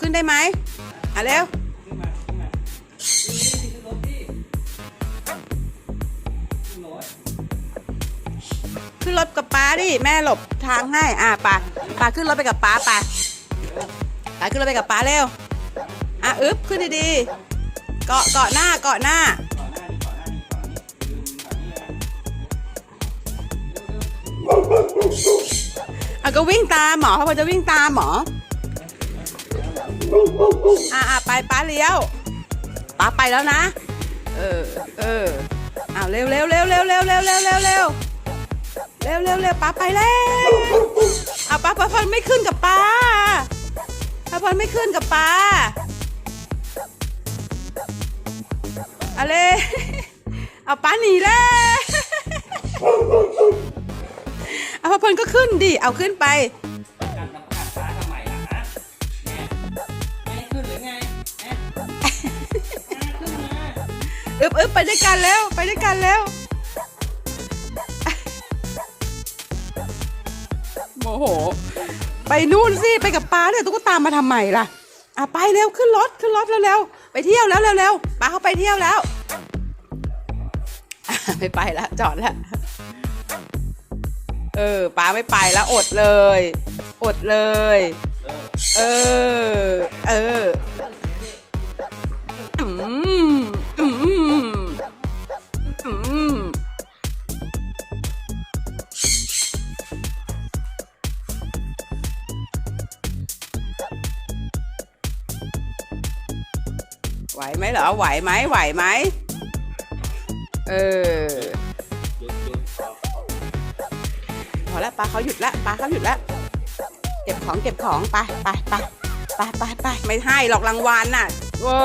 ขึ้นได้ไหมอะเร็วขึ้นมาขึ้นมานี่นี่ขึ้นรถดิขึ้นรถขึ้นรถกับป้าดิแม่หลบทางให้อะป้าป้าขึ้นรถไปกับป้าป้าป้าขึ้นรถไปกับป้าเร็วอะอึ๊บขึ้นดีๆเกาะเกาะหน้าเกาะหน้าก่อนหน้านี้ก่อนหน้านี้ก่อนนี้ยืนก่อนนี้นะเร็วอะก็วิ่งตามหมอเขาบอกจะวิ่งตามหมอ อะอะไปป้าเลี้ยวป้าไปแล้วนะ เออเอออ้าวเร็วเร็วเร็วเร็วเร็วเร็วเร็วเร็วเร็วเร็วเร็วเร็วป้าไปแล้วอ้าป้าพรไม่ขึ้นกับป้าป้าพรไม่ขึ้นกับป้าอะไรเอาป้าหนีแล้วเอาป้าพรก็ขึ้นดิเอาขึ้นไป อึบอึบไปด้วยกันแล้วไปด้วยกันแล้วโมโห ไปนู่นสิไปกับป้าเนี่ยตุ๊กตามาทำไมล่ะอะไปเร็วขึ้นรถขึ้นรถเร็วๆไปเที่ยวแล้วเร็วๆป้าเขาไปเที่ยวแล้วอะไม่ไปแล้วจอดแล้วเออป้าไม่ไปแล้วอดเลย อดเลย เออ เออเอออื ไหวไหมเหรอ ไหวไหมไหวไหม เออ พอพอแล้วปลาเขาหยุดแล้วปลาเขาหยุดแล้วเก็บของเก็บของไปไปไปไปไปไปไม่ให้หรอกรางวัลน่ะโว้